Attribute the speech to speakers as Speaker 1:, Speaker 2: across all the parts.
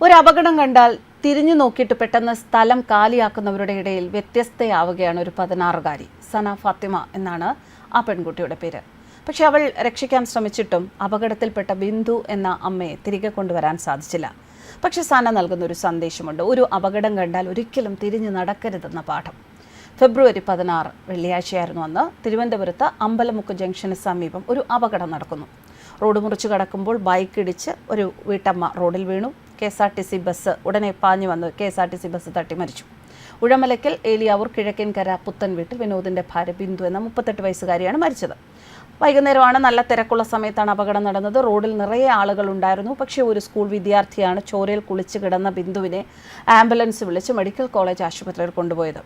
Speaker 1: ഒരു അപകടം കണ്ടാൽ തിരിഞ്ഞു നോക്കിയിട്ട് പെട്ടെന്ന് സ്ഥലം കാലിയാക്കുന്നവരുടെ ഇടയിൽ വ്യത്യസ്തയാവുകയാണ് ഒരു പതിനാറുകാരി. സന ഫാത്തിമ എന്നാണ് ആ പെൺകുട്ടിയുടെ പേര്. പക്ഷെ അവൾ രക്ഷിക്കാൻ ശ്രമിച്ചിട്ടും അപകടത്തിൽപ്പെട്ട ബിന്ദു എന്ന അമ്മയെ തിരികെ കൊണ്ടുവരാൻ സാധിച്ചില്ല. പക്ഷെ സന നൽകുന്ന ഒരു സന്ദേശമുണ്ട്. ഒരു അപകടം കണ്ടാൽ ഒരിക്കലും തിരിഞ്ഞു നടക്കരുതെന്ന പാഠം. ഫെബ്രുവരി പതിനാറ് വെള്ളിയാഴ്ചയായിരുന്നു അന്ന് തിരുവനന്തപുരത്ത് അമ്പലമുക്ക് ജംഗ്ഷന് സമീപം ഒരു അപകടം നടക്കുന്നു. റോഡ് മുറിച്ച് കടക്കുമ്പോൾ ബൈക്ക് ഇടിച്ച് ഒരു വീട്ടമ്മ റോഡിൽ വീണു. K S R T C bus ഉടനെ പാഞ്ഞു വന്ന് K S R T C bus തട്ടി മരിച്ചു. ഉഴമലക്കൽ ഏലിയാവൂർ കിഴക്കൻകര പുത്തൻ വീട്ടിൽ വിനോദിന്റെ ഭാര്യ ബിന്ദു എന്ന മുപ്പത്തെട്ട് വയസ്സുകാരിയാണ് മരിച്ചത്. വൈകുന്നേരമാണ് നല്ല തിരക്കുള്ള സമയത്താണ് അപകടം നടന്നത്. റോഡിൽ നിറയെ ആളുകൾ ഉണ്ടായിരുന്നു. പക്ഷേ ഒരു സ്കൂൾ വിദ്യാർത്ഥിയാണ് ചോരയിൽ കുളിച്ച് കിടന്ന ബിന്ദുവിനെ ആംബുലൻസ് വിളിച്ച് മെഡിക്കൽ കോളേജ് ആശുപത്രിയിൽ കൊണ്ടുപോയത്.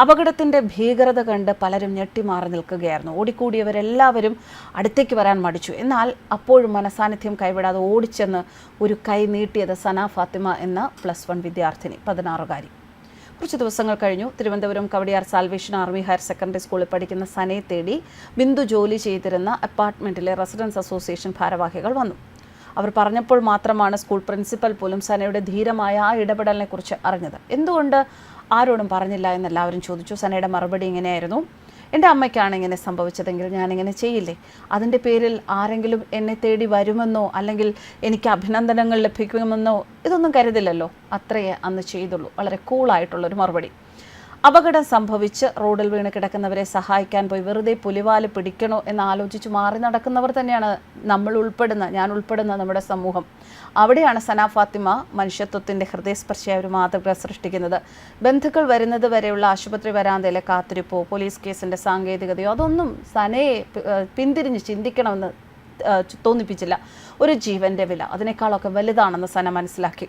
Speaker 1: അപകടത്തിന്റെ ഭീകരത കണ്ട് പലരും ഞെട്ടിമാറി നിൽക്കുകയായിരുന്നു. ഓടിക്കൂടിയവരെല്ലാവരും അടുത്തേക്ക് വരാൻ മടിച്ചു. എന്നാൽ അപ്പോഴും മനസാന്നിധ്യം കൈവിടാതെ ഓടിച്ചെന്ന് ഒരു കൈ നീട്ടിയത് സന ഫാത്തിമ എന്ന പ്ലസ് വൺ വിദ്യാർത്ഥിനി പതിനാറുകാരി. കുറച്ച് ദിവസങ്ങൾ കഴിഞ്ഞു. Thiruvananthapuram Kowdiar Salvation Army higher secondary സ്കൂളിൽ പഠിക്കുന്ന സനയെ തേടി ബിന്ദു ജോലി ചെയ്തിരുന്ന അപ്പാർട്ട്മെന്റിലെ റെസിഡൻസ് അസോസിയേഷൻ ഭാരവാഹികൾ വന്നു. അവർ പറഞ്ഞപ്പോൾ മാത്രമാണ് സ്കൂൾ പ്രിൻസിപ്പൽ പോലും സനയുടെ ധീരമായ ആ ഇടപെടലിനെക്കുറിച്ച് അറിഞ്ഞത്. എന്തുകൊണ്ട് ആരോടും പറഞ്ഞില്ല എന്ന് എല്ലാവരും ചോദിച്ചു. സനയുടെ മറുപടി ഇങ്ങനെയായിരുന്നു. എന്റെ അമ്മയ്ക്കാണ് ഇങ്ങനെ സംഭവിച്ചതെങ്കിൽ ഞാനിങ്ങനെ ചെയ്യില്ലേ? അതിന്റെ പേരിൽ ആരെങ്കിലും എന്നെ തേടി വരുമെന്നോ അല്ലെങ്കിൽ എനിക്ക് അഭിനന്ദനങ്ങൾ ലഭിക്കുമെന്നോ ഇതൊന്നും കരുതില്ലല്ലോ. അത്രയേ അന്ന് ചെയ്തുള്ളൂ. വളരെ കൂളായിട്ടുള്ളൊരു മറുപടി. അപകടം സംഭവിച്ച് റോഡിൽ വീണ് കിടക്കുന്നവരെ സഹായിക്കാൻ പോയി. വെറുതെ പുലിവാൽ പിടിക്കണോ എന്ന് ആലോചിച്ച് മാറി നടക്കുന്നവർ തന്നെയാണ് നമ്മൾ ഉൾപ്പെടുന്ന ഞാൻ ഉൾപ്പെടുന്ന നമ്മുടെ സമൂഹം. അവിടെയാണ് സന ഫാത്തിമ മനുഷ്യത്വത്തിന്റെ ഹൃദയസ്പർശിയായ ഒരു മാതൃക സൃഷ്ടിക്കുന്നത്. ബന്ധുക്കൾ വരുന്നത് വരെയുള്ള ആശുപത്രി വരാന്തയിലെ കാത്തിരിപ്പോ പോലീസ് കേസിന്റെ സാങ്കേതികതയോ അതൊന്നും സനയെ പിന്തിരിഞ്ഞ് ചിന്തിക്കണമെന്ന് തോന്നിപ്പിച്ചില്ല. ഒരു ജീവന്റെ വില അതിനേക്കാളൊക്കെ വലുതാണെന്ന് സന മനസ്സിലാക്കി.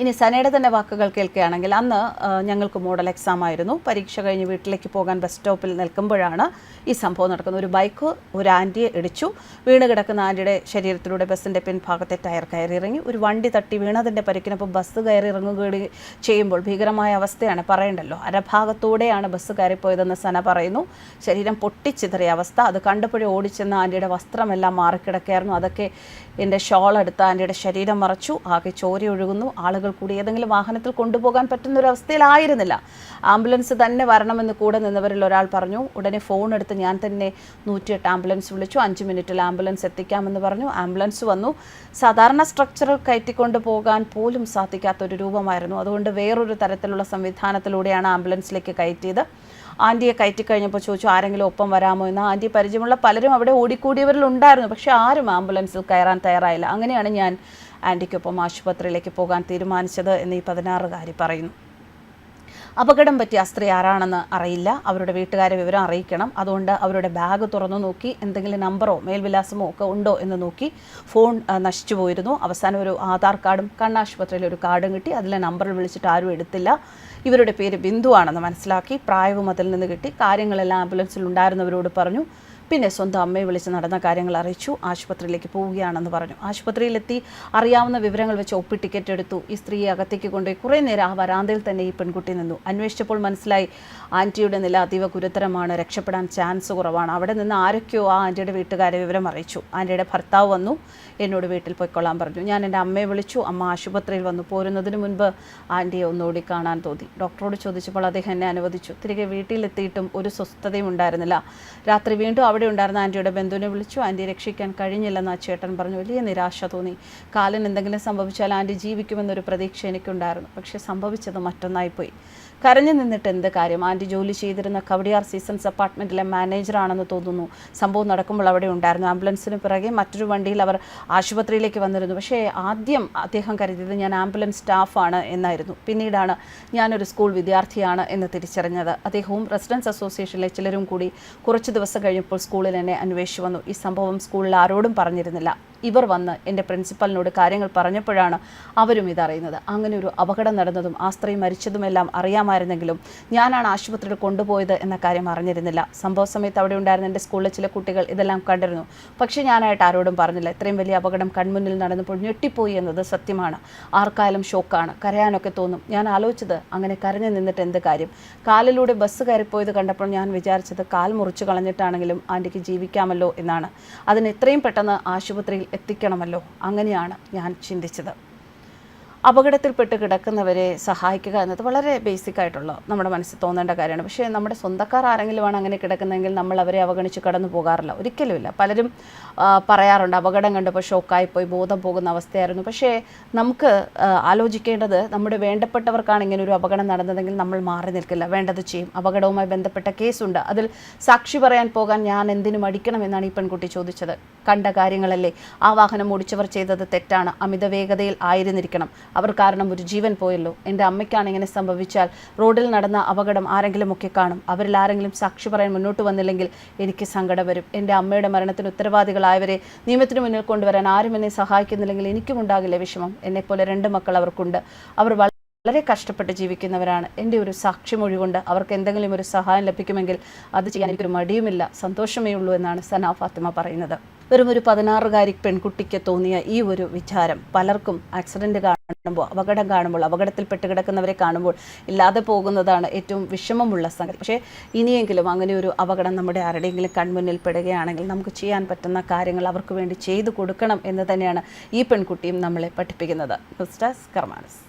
Speaker 1: ഇനി സനയുടെ തന്നെ വാക്കുകൾ കേൾക്കുകയാണെങ്കിൽ അന്ന് ഞങ്ങൾക്ക് മോഡൽ എക്സാം ആയിരുന്നു. പരീക്ഷ കഴിഞ്ഞ് വീട്ടിലേക്ക് പോകാൻ ബസ് സ്റ്റോപ്പിൽ നിൽക്കുമ്പോഴാണ് ഈ സംഭവം നടക്കുന്നത്. ഒരു ബൈക്ക് ഒരു ആന്റിയെ ഇടിച്ചു. വീണ് കിടക്കുന്ന ആന്റിയുടെ ശരീരത്തിലൂടെ ബസ്സിന്റെ പിൻഭാഗത്തെ ടയർ കയറി ഇറങ്ങി ഒരു വണ്ടി തട്ടി വീണതിന്റെ പരിക്കിനൊപ്പം ബസ് കയറി ഇറങ്ങുകയും ചെയ്യുമ്പോൾ ഭീകരമായ അവസ്ഥയാണ് പറയണ്ടല്ലോ. അരഭാഗത്തൂടെയാണ് ബസ് കയറിപ്പോയതെന്ന് സന പറയുന്നു. ശരീരം പൊട്ടിച്ചിതറിയ അവസ്ഥ. അത് കണ്ടപ്പോഴേ ഓടിച്ചെന്ന ആന്റിയുടെ വസ്ത്രമെല്ലാം മാറിക്കിടക്കുകയായിരുന്നു. അതൊക്കെ എന്റെ ഷോൾ എടുത്ത് ആന്റിയുടെ ശരീരം മറച്ചു. ആകെ ചോര ഒഴുകുന്നു. ആളുകൾ കൂടി ഏതെങ്കിലും വാഹനത്തിൽ കൊണ്ടുപോകാൻ പറ്റുന്ന ഒരു അവസ്ഥയിലായിരുന്നില്ല ആംബുലൻസ് തന്നെ വരണമെന്ന് കൂടെ നിന്നവരിൽ ഒരാൾ പറഞ്ഞു ഉടനെ ഫോൺ എടുത്ത് ഞാൻ തന്നെ നൂറ്റിയെട്ട് ആംബുലൻസ് വിളിച്ചു അഞ്ച് മിനിറ്റിൽ ആംബുലൻസ് എത്തിക്കാമെന്ന് പറഞ്ഞു. ആംബുലൻസ് വന്നു. സാധാരണ സ്ട്രക്ചറിൽ കയറ്റിക്കൊണ്ട് പോകാൻ പോലും സാധിക്കാത്ത ഒരു രൂപമായിരുന്നു. അതുകൊണ്ട് വേറൊരു തരത്തിലുള്ള സംവിധാനത്തിലൂടെയാണ് ആംബുലൻസിലേക്ക് കയറ്റിയത്. ആന്റിയെ കയറ്റി കഴിഞ്ഞപ്പോൾ ചോദിച്ചു ആരെങ്കിലും ഒപ്പം വരാമോ? എന്ന്. ആന്റി പരിചയമുള്ള പലരും അവിടെ ഓടിക്കൂടിയവരിൽ ഉണ്ടായിരുന്നു പക്ഷേ ആരും ആംബുലൻസിൽ കയറാൻ തയ്യാറായില്ല. അങ്ങനെയാണ് ഞാൻ ആന്റിക്കൊപ്പം ആശുപത്രിയിലേക്ക് പോകാൻ തീരുമാനിച്ചത് എന്ന് പതിനാറുകാരി പറയുന്നു. അപകടം പറ്റിയ സ്ത്രീ ആരാണെന്ന് അറിയില്ല. അവരുടെ വീട്ടുകാരെ വിവരം അറിയിക്കണം. അതുകൊണ്ട് അവരുടെ ബാഗ് തുറന്നു നോക്കി എന്തെങ്കിലും നമ്പറോ മേൽവിലാസമോ ഒക്കെ ഉണ്ടോ എന്ന് നോക്കി ഫോൺ നശിച്ചു പോയിരുന്നു. അവസാനം ഒരു ആധാർ കാർഡും കണ്ണാശുപത്രിയിൽ ഒരു കാർഡും കിട്ടി. അതിലെ നമ്പറിൽ വിളിച്ചിട്ട് ആരും എടുത്തില്ല. ഇവരുടെ പേര് ബിന്ദു ആണെന്ന് മനസ്സിലാക്കി പ്രായവും അതിൽ നിന്ന് കിട്ടി. കാര്യങ്ങളെല്ലാം ആംബുലൻസിൽ ഉണ്ടായിരുന്നവരോട് പറഞ്ഞു. പിന്നെ സ്വന്തം അമ്മയെ വിളിച്ച് നടന്ന കാര്യങ്ങൾ അറിയിച്ചു. ആശുപത്രിയിലേക്ക് പോവുകയാണെന്ന് പറഞ്ഞു. ആശുപത്രിയിലെത്തി അറിയാവുന്ന വിവരങ്ങൾ വെച്ച് ഒപ്പി ടിക്കറ്റ് എടുത്തു. ഈ സ്ത്രീയെ അകത്തേക്ക് കൊണ്ടുപോയി കുറേ നേരം ആ വരാന്തയിൽ തന്നെ ഈ പെൺകുട്ടി നിന്നു. അന്വേഷിച്ചപ്പോൾ മനസ്സിലായി ആന്റിയുടെ നില അതീവ ഗുരുതരമാണ്. രക്ഷപ്പെടാൻ ചാൻസ് കുറവാണ്. അവിടെ നിന്ന് ആരൊക്കെയോ ആ ആന്റിയുടെ വീട്ടുകാരെ വിവരം അറിയിച്ചു. ആന്റിയുടെ ഭർത്താവ് വന്നു. എന്നോട് വീട്ടിൽ പോയിക്കൊള്ളാൻ പറഞ്ഞു. ഞാൻ എന്റെ അമ്മയെ വിളിച്ചു. അമ്മ ആശുപത്രിയിൽ വന്നു. പോരുന്നതിന് മുൻപ് ആന്റിയെ ഒന്നുകൂടി കാണാൻ തോന്നി. ഡോക്ടറോട് ചോദിച്ചപ്പോൾ അദ്ദേഹം എന്നെ അനുവദിച്ചു. തിരികെ വീട്ടിലെത്തിയിട്ടും ഒരു സ്വസ്ഥതയും ഉണ്ടായിരുന്നില്ല. രാത്രി വീണ്ടും അവിടെ ഉണ്ടായിരുന്ന ആന്റിയുടെ ബന്ധുവിനെ വിളിച്ചു. ആന്റി രക്ഷിക്കാൻ കഴിഞ്ഞില്ലെന്ന് ആ ചേട്ടൻ പറഞ്ഞു. വലിയ നിരാശ തോന്നി. കാലിന് എന്തെങ്കിലും സംഭവിച്ചാൽ ആന്റി ജീവിക്കുമെന്നൊരു പ്രതീക്ഷ എനിക്കുണ്ടായിരുന്നു. പക്ഷേ സംഭവിച്ചത് മറ്റൊന്നായിപ്പോയി. കരഞ്ഞു നിന്നിട്ട് എന്ത് കാര്യം? ആന്റി ജോലി ചെയ്തിരുന്ന കവടിയാർ സീസൺസ് അപ്പാർട്ട്മെന്റിലെ മാനേജറാണെന്ന് തോന്നുന്നു. സംഭവം നടക്കുമ്പോൾ അവിടെ ഉണ്ടായിരുന്നു. ആംബുലൻസിന് പിറകെ മറ്റൊരു വണ്ടിയിൽ അവർ ആശുപത്രിയിലേക്ക് വന്നിരുന്നു. പക്ഷേ ആദ്യം അദ്ദേഹം കരുതിയത് ഞാൻ ആംബുലൻസ് സ്റ്റാഫാണ് എന്നായിരുന്നു. പിന്നീടാണ് ഞാനൊരു സ്കൂൾ വിദ്യാർത്ഥിയാണ് എന്ന് തിരിച്ചറിഞ്ഞത്. അദ്ദേഹവും റെസിഡൻസ് അസോസിയേഷനിലെ ചിലരും കൂടി കുറച്ച് ദിവസം കഴിഞ്ഞപ്പോൾ സ്കൂളിൽ എന്നെ അന്വേഷിച്ചു വന്നു. ഈ സംഭവം സ്കൂളിൽ ആരോടും പറഞ്ഞിരുന്നില്ല. ഇവർ വന്ന് എന്റെ പ്രിൻസിപ്പലിനോട് കാര്യങ്ങൾ പറഞ്ഞപ്പോഴാണ് അവരും ഇതറിയുന്നത്. അങ്ങനെ ഒരു അപകടം നടന്നതും ആ സ്ത്രീ മരിച്ചതുമെല്ലാം അറിയാമായിരുന്നെങ്കിലും ഞാനാണ് ആശുപത്രിയിൽ കൊണ്ടുപോയത് എന്ന കാര്യം അറിഞ്ഞിരുന്നില്ല. സംഭവ സമയത്ത് അവിടെ ഉണ്ടായിരുന്ന എന്റെ സ്കൂളിലെ ചില കുട്ടികൾ ഇതെല്ലാം കണ്ടിരുന്നു. പക്ഷേ ഞാനായിട്ട് ആരോടും പറഞ്ഞില്ല. ഇത്രയും വലിയ അപകടം കൺമുന്നിൽ നടന്നപ്പോൾ ഞെട്ടിപ്പോയി എന്നത് സത്യമാണ്. ആർക്കായാലും ഷോക്കാണ്. കരയാനൊക്കെ തോന്നും. ഞാൻ ആലോചിച്ചത് അങ്ങനെ കരഞ്ഞു നിന്നിട്ട് എന്ത് കാര്യം? കാലിലൂടെ ബസ് കയറിപ്പോയത് കണ്ടപ്പോൾ ഞാൻ വിചാരിച്ചത് കാൽ മുറിച്ച് കളഞ്ഞിട്ടാണെങ്കിലും ആന്റിക്ക് ജീവിക്കാമല്ലോ എന്നാണ്. അതിന് എത്രയും പെട്ടെന്ന് ആശുപത്രിയിൽ എത്തിക്കണമല്ലോ. അങ്ങനെയാണ് ഞാൻ ചിന്തിച്ചത്. അപകടത്തിൽപ്പെട്ട് കിടക്കുന്നവരെ സഹായിക്കുക എന്നത് വളരെ ബേസിക് ആയിട്ടുള്ള നമ്മുടെ മനസ്സിൽ തോന്നേണ്ട കാര്യമാണ്. പക്ഷേ നമ്മുടെ സ്വന്തക്കാർ ആരെങ്കിലുമാണ് അങ്ങനെ കിടക്കുന്നതെങ്കിൽ നമ്മൾ അവരെ അവഗണിച്ച് കടന്നു പോകാറില്ല. ഒരിക്കലുമില്ല പലരും പറയാറുണ്ട് അപകടം കണ്ടപ്പോൾ ഷോക്കായി പോയി ബോധം പോകുന്ന അവസ്ഥയായിരുന്നു. പക്ഷേ നമുക്ക് ആലോചിക്കേണ്ടത് നമ്മുടെ വേണ്ടപ്പെട്ടവർക്കാണ് ഇങ്ങനെ ഒരു അപകടം നടന്നതെങ്കിൽ നമ്മൾ മാറി നിൽക്കില്ല. വേണ്ടത് ചെയ്യും. അപകടവുമായി ബന്ധപ്പെട്ട കേസുണ്ട്. അതിൽ സാക്ഷി പറയാൻ പോകാൻ ഞാൻ എന്തിനു മടിക്കണം എന്നാണ് ഈ പെൺകുട്ടി ചോദിച്ചത്. കണ്ട കാര്യങ്ങളല്ലേ? ആ വാഹനം ഓടിച്ചവർ ചെയ്തത് തെറ്റാണ്. അമിത വേഗതയിൽ ആയിരുന്നിരിക്കണം. അവർ കാരണം ഒരു ജീവൻ പോയല്ലോ. എന്റെ അമ്മയ്ക്കാണ് ഇങ്ങനെ സംഭവിച്ചാൽ റോഡിൽ നടന്ന അപകടം ആരെങ്കിലും ഒക്കെ കാണും. അവരിൽ ആരെങ്കിലും സാക്ഷി പറയാൻ മുന്നോട്ട് വന്നില്ലെങ്കിൽ എനിക്ക് സങ്കടം വരും. എന്റെ അമ്മയുടെ മരണത്തിന് ഉത്തരവാദികളായവരെ നിയമത്തിന് മുന്നിൽ കൊണ്ടുവരാൻ ആരും എന്നെ സഹായിക്കുന്നില്ലെങ്കിൽ എനിക്കും ഉണ്ടാകില്ല വിഷമം. എന്നെപ്പോലെ രണ്ട് മക്കൾ അവർക്കുണ്ട്. അവർ വളരെ കഷ്ടപ്പെട്ട് ജീവിക്കുന്നവരാണ്. എന്റെ ഒരു സാക്ഷിമൊഴി കൊണ്ട് അവർക്ക് എന്തെങ്കിലും ഒരു സഹായം ലഭിക്കുമെങ്കിൽ അത് ചെയ്യാൻ എനിക്കൊരു മടിയുമില്ല. സന്തോഷമേ ഉള്ളൂ എന്നാണ് സന ഫാത്തിമ പറയുന്നത്. വെറും ഒരു പതിനാറുകാരി പെൺകുട്ടിക്ക് തോന്നിയ ഈ ഒരു വിചാരം പലർക്കും ആക്സിഡന്റ് കാണുമ്പോൾ അപകടം കാണുമ്പോൾ അപകടത്തിൽപ്പെട്ട് കിടക്കുന്നവരെ കാണുമ്പോൾ ഇല്ലാതെ പോകുന്നതാണ് ഏറ്റവും വിഷമമുള്ള സംഗതി പക്ഷേ ഇനിയെങ്കിലും അങ്ങനെ ഒരു അപകടം നമ്മുടെ ആരുടെയെങ്കിലും കൺമുന്നിൽ പെടുകയാണെങ്കിൽ നമുക്ക് ചെയ്യാൻ പറ്റുന്ന കാര്യങ്ങൾ അവർക്ക് വേണ്ടി ചെയ്തു കൊടുക്കണം എന്ന് തന്നെയാണ് ഈ പെൺകുട്ടിയും നമ്മളെ പഠിപ്പിക്കുന്നത്. ക്രിസ്റ്റാസ് കർമാനസ്.